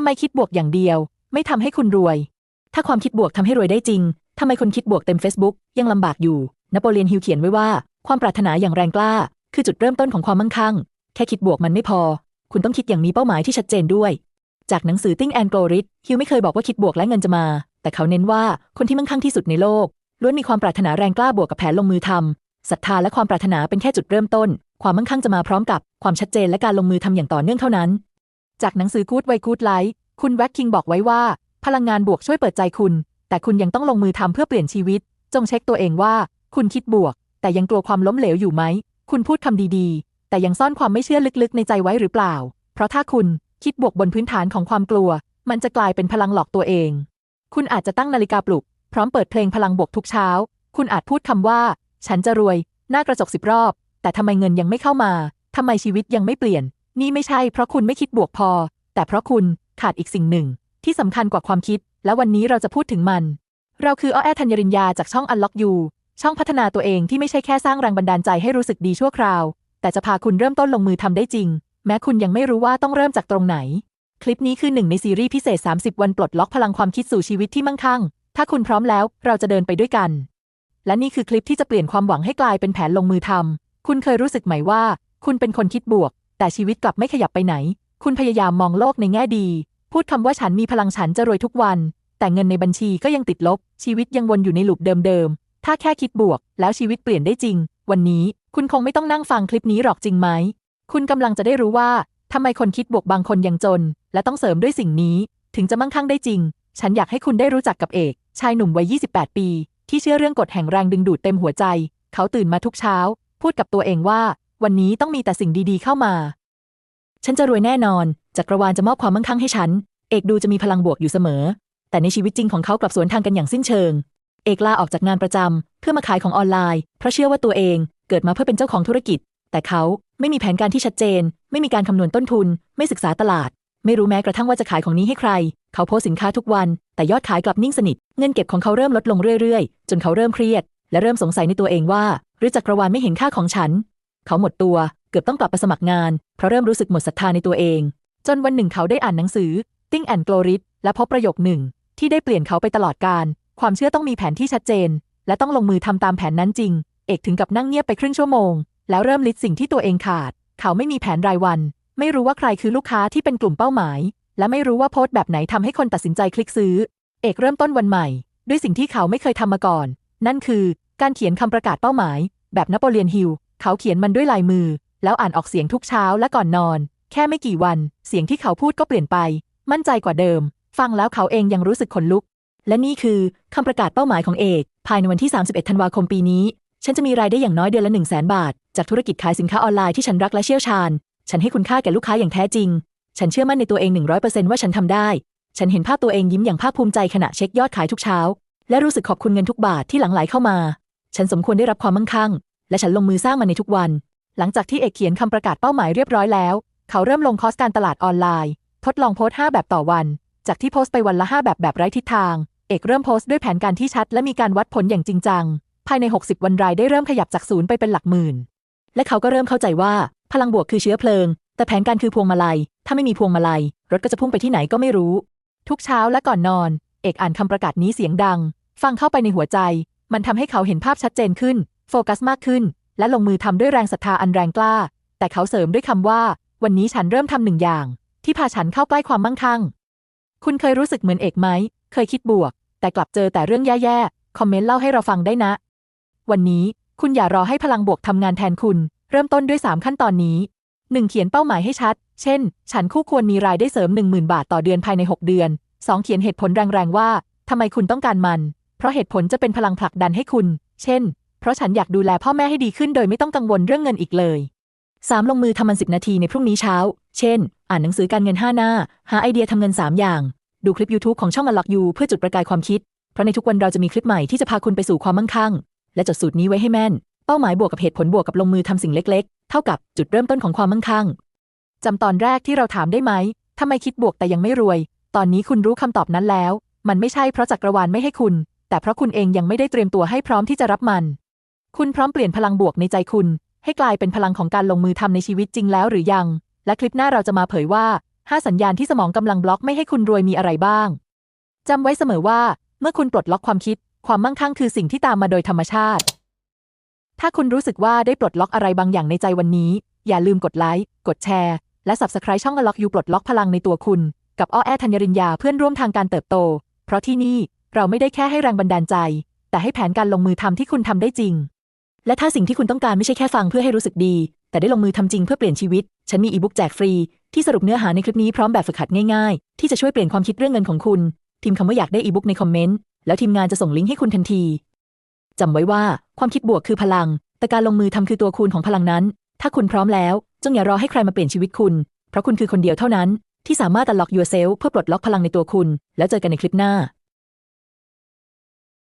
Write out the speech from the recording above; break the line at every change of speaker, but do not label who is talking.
ทำไมคิดบวกอย่างเดียว ไม่ทำให้คุณรวย ถ้าความคิดบวกทำให้รวยได้จริงทำไมคนคิดบวกเต็ม Facebook ยังลำบากอยู่ นโปเลียนฮิลเขียนไว้ว่า ความปรารถนาอย่างแรงกล้า คือจุดเริ่มต้นของความมั่งคั่ง แค่คิดบวกมันไม่พอ คุณต้องคิดอย่างมีเป้าหมายที่ชัดเจนด้วย จากหนังสือ Think and Grow Rich ฮิวไม่เคยบอกว่าคิดบวกและเงินจะมา แต่เขาเน้นว่าคนที่มั่งคั่งที่สุดในโลกล้วนมีความปรารถนาแรงกล้าบวกกับแผนลงมือทำศรัทธาและความปรารถนาเป็นแค่จุดเริ่มต้น ความมั่งคั่งจะมาพร้อมกับความชัดเจนและการลงมือทำอย่างต่อเนื่องเท่านั้น จากหนังสือ Good Way Good Life คุณแว็กคิงบอกไว้ว่า พลังงานบวกช่วยเปิดใจคุณ แต่คุณยังต้องลงมือทำเพื่อเปลี่ยนชีวิต จงเช็คตัวเองว่า คุณคิดบวก แต่ยังกลัวความล้มเหลวอยู่ไหม คุณพูดคำดีๆ แต่ยังซ่อนความไม่เชื่อลึกๆ ในใจไว้หรือเปล่า เพราะถ้าคุณคิดบวกบนพื้นฐานของความกลัว มันจะกลายเป็นพลังหลอกตัวเอง คุณอาจจะตั้งนาฬิกาปลุก พร้อมเปิดเพลงพลังบวกทุกเช้า คุณอาจพูดคำว่า ฉันจะรวย หน้ากระจกสิบรอบ แต่ทำไมเงินยังไม่เข้ามาทำไมชีวิตยังไม่เปลี่ยน นี่ไม่ใช่เพราะคุณไม่คิดบวกพอ แต่เพราะคุณขาดอีกสิ่งหนึ่ง ที่สำคัญกว่าความคิด และวันนี้เราจะพูดถึงมัน เราคืออ้อแอธัญริญญาจากช่อง Unlock You ช่องพัฒนาตัวเองที่ไม่ใช่แค่สร้างแรงบันดาลใจให้รู้สึกดีชั่วคราว แต่จะพาคุณเริ่มต้นลงมือทำได้จริง แม้คุณยังไม่รู้ว่าต้องเริ่มจากตรงไหน คลิปนี้คือหนึ่งในซีรีส์พิเศษ 30 วันปลดล็อกพลังความคิดสู่ชีวิตที่มั่งคั่ง ถ้าคุณพร้อมแล้วเราจะเดินไปด้วยกัน และนี่คือคลิปที่จะเปลี่ยนความหวังให้กลายเป็นแผนลงมือทำคุณเคยรู้สึกไหมว่า คุณเป็นคนคิดบวก แต่ชีวิตกลับไม่ขยับไปไหน คุณพยายามมองโลกในแง่ดี พูดคำว่าฉันมีพลังฉันจะรวยทุกวัน แต่เงินในบัญชีก็ยังติดลบ ชีวิตยังวนอยู่ในหลูปเดิมๆ ถ้าแค่คิดบวก แล้วชีวิตเปลี่ยนได้จริง วันนี้คุณคงไม่ต้องนั่งฟังคลิปนี้หรอกจริงไหม คุณกำลังจะได้รู้ว่าทำไมคนคิดบวกบางคนยังจน และต้องเสริมด้วยสิ่งนี้ ถึงจะมั่งคั่งได้จริง ฉันอยากให้คุณได้รู้จักกับเอก ชายหนุ่มวัย 28 ปี ที่เชื่อเรื่องกฎแห่งแรงดึงดูดเต็มหัวใจ เขาตื่นมาทุกเช้า พูดกับตัวเองว่า วันนี้ต้องมีแต่สิ่งดีๆเข้ามา ฉันจะรวยแน่นอนจักรวาลจะมอบความมั่งคั่งให้ฉัน เอกดูจะมีพลังบวกอยู่เสมอ แต่ในชีวิตจริงของเขากลับสวนทางกันอย่างสิ้นเชิง เอกลาออกจากงานประจำเพื่อมาขายของออนไลน์ เพราะเชื่อว่าตัวเองเกิดมาเพื่อเป็นเจ้าของธุรกิจ แต่เขาไม่มีแผนการที่ชัดเจน ไม่มีการคำนวณต้นทุน ไม่ศึกษาตลาด ไม่รู้แม้กระทั่งว่าจะขายของนี้ให้ใคร เขาโพสสินค้าทุกวัน แต่ยอดขายกลับนิ่งสนิท เงินเก็บของเขาเริ่มลดลงเรื่อยๆ จนเขาเริ่มเครียด และเริ่มสงสัยในตัวเองว่า หรือจักรวาลไม่เห็นค่าของฉัน เขาหมดตัวเกือบต้องกลับไปสมัครงาน เพราะเริ่มรู้สึกหมดศรัทธาในตัวเอง จนวันหนึ่งเขาได้อ่านหนังสือ Think and Grow Rich และพบประโยคหนึ่ง ที่ได้เปลี่ยนเขาไปตลอดการ ความเชื่อต้องมีแผนที่ชัดเจน และต้องลงมือทำตามแผนนั้นจริง เอกถึงกับนั่งเงียบไปครึ่งชั่วโมง แล้วเริ่มลิสต์สิ่งที่ตัวเองขาด เขาไม่มีแผนรายวัน ไม่รู้ว่าใครคือลูกค้าที่เป็นกลุ่มเป้าหมาย และไม่รู้ว่าโพสต์แบบไหนทำให้คนตัดสินใจคลิกซื้อ เอกเริ่มต้นวันใหม่ ด้วยสิ่งที่เขาไม่เคยทำมาก่อน นั่นคือการเขียนคำประกาศเป้าหมาย แบบนโปเลียนฮิล เขาเขียนมันด้วยลายมือ แล้วอ่านออกเสียงทุกเช้าและก่อนนอน แค่ไม่กี่วัน เสียงที่เขาพูดก็เปลี่ยนไป มั่นใจกว่าเดิม ฟังแล้วเขาเองยังรู้สึกขนลุก และนี่คือคำประกาศเป้าหมายของเอก ภายในวันที่ 31 ธันวาคมปีนี้ ฉันจะมีรายได้อย่างน้อยเดือนละ 1 0 0 0 0แบาท จากธุรกิจขายสินค้าออนไลน์ที่ฉันรักและเชี่ยวชาญ ฉันให้คุณค่าแก่ลูกค้าอย่างแท้จริง ฉันเชื่อมั่นในตัวเอง100%ว่าฉันทำได้ ฉันเห็นภาพตัวเองยิ้มอย่างภาคภูมิใจขณะเช็คยอดขายทุกเช้า และรู้สึกขอบคุณเงินทุกบาทที่หลั่งไหลเข้ามา ฉันสมควรได้รับความมั่งคั่ง และฉันลงมือสร้างมันในทุกวัน หลังจากที่เอกเขียนคำประกาศเป้าหมายเรียบร้อยแล้ว เขาเริ่มลงคอร์สการตลาดออนไลน์ ทดลองโพสต์5แบบต่อวัน จากที่โพสต์ไปวันละ 5 แบบแบบไร้ทิศทาง เอกเริ่มโพสต์ด้วยแผนการที่ชัด และมีการวัดผลอย่างจริงจัง ภายใน 60 วันรายได้เริ่มขยับจากศูนย์ไปเป็นหลักหมื่น และเขาก็เริ่มเข้าใจว่า พลังบวกคือเชื้อเพลิง แต่แผนการคือพวงมาลัย ถ้าไม่มีพวงมาลัย รถก็จะพุ่งไปที่ไหนก็ไม่รู้ ทุกเช้าและก่อนนอน เอกอ่านคำประกาศนี้เสียงดัง ฟังเข้าไปในหัวใจ มันทำให้เขาเห็นภาพชัดเจนขึ้น โฟกัสมากขึ้น และลงมือทำด้วยแรงศรัทธาอันแรงกล้า แต่เขาเสริมด้วยคำว่า วันนี้ฉันเริ่มทำหนึ่งอย่าง ที่พาฉันเข้าใกล้ความมั่งคั่ง คุณเคยรู้สึกเหมือนเอกไหม เคยคิดบวก แต่กลับเจอแต่เรื่องแย่ๆ คอมเมนต์เล่าให้เราฟังได้นะ วันนี้คุณอย่ารอให้พลังบวกทำงานแทนคุณ เริ่มต้นด้วย 3 ขั้นตอนนี้ 1. เขียนเป้าหมายให้ชัด เช่น ฉันคู่ควรมีรายได้เสริม 10,000 บาทต่อเดือนภายใน 6 เดือน 2. เขียนเหตุผลแรงๆว่าทำไมคุณต้องการมัน เพราะเหตุผลจะเป็นพลังผลักดันให้คุณ เช่น เพราะฉันอยากดูแลพ่อแม่ให้ดีขึ้นโดยไม่ต้องกังวลเรื่องเงินอีกเลย 3. ลงมือทำมัน10นาทีในพรุ่งนี้เช้า เช่น อ่านหนังสือการเงิน5หน้า หาไอเดียทำเงิน3อย่าง ดูคลิป YouTube ของช่อง Unlock You เพื่อจุดประกายความคิด เพราะในทุกวันเราจะมีคลิปใหม่ที่จะพาคุณไปสู่ความมั่งคั่ง และจดสูตรนี้ไว้ให้แม่น เป้าหมายบวกกับเหตุผลบวกกับลงมือทำสิ่งเล็ก ๆ เท่ากับจุดเริ่มต้นของความมั่งคั่งจำตอนแรกที่เราถามได้ไหมทำไมคิดบวกแต่ยังไม่รวย ตอนนี้คุณรู้คำตอบนั้นแล้ว มันไม่ใช่เพราะจักรวาลไม่ให้คุณ แต่เพราะคุณเองยังไม่ได้เตรียมตัวให้พร้อมที่จะรับมัน คุณพร้อมเปลี่ยนพลังบวกในใจคุณ ให้กลายเป็นพลังของการลงมือทำในชีวิตจริงแล้วหรือยัง และคลิปหน้าเราจะมาเผยว่า 5 สัญญาณที่สมองกำลังบล็อกไม่ให้คุณรวยมีอะไรบ้างจำไว้เสมอว่า เมื่อคุณปลดล็อกความคิด ความมั่งคั่งคือสิ่งที่ตามมาโดยธรรมชาติ ถ้าคุณรู้สึกว่าได้ปลดล็อกอะไรบางอย่างในใจวันนี้ อย่าลืมกดไลค์กดแชร์ และ Subscribe ช่องอล็อกยูปลดล็อกพลังในตัวคุณ กับอ้อแอธัญริญญาเพื่อนร่วมทางการเติบโต เพราะที่นี่เราไม่ได้แค่ให้แรงบันดาลใจ แต่ให้แผนการลงมือทำที่คุณทำได้จริง และถ้าสิ่งที่คุณต้องการไม่ใช่แค่ฟังเพื่อให้รู้สึกดี แต่ได้ลงมือทำจริงเพื่อเปลี่ยนชีวิต ฉันมีอีบุ๊กแจกฟรี ที่สรุปเนื้อหาในคลิปนี้พร้อมแบบฝึกหัดง่ายๆ ที่จะช่วยเปลี่ยนความคิดเรื่องเงินของคุณพิมพ์คำว่าอยากได้อีบุ๊กในคอมเมนต์แล้วทีมงานจะส่งลิงก์ให้คุณทันทีจำไว้ว่าความคิดบวกคือพลัง แต่การลงมือทำคือตัวคูณของพลังนั้น ถ้าคุณพร้อมแล้ว จงอย่ารอให้ใครมาเปลี่ยนชีวิตคุณ เพราะคุณคือคนเดียวเท่านั้น ที่สามารถตัดล็อก yourself เพื่อปลดล็อกพลังในตัวคุณ แล้วเจอกันในคลิปหน้า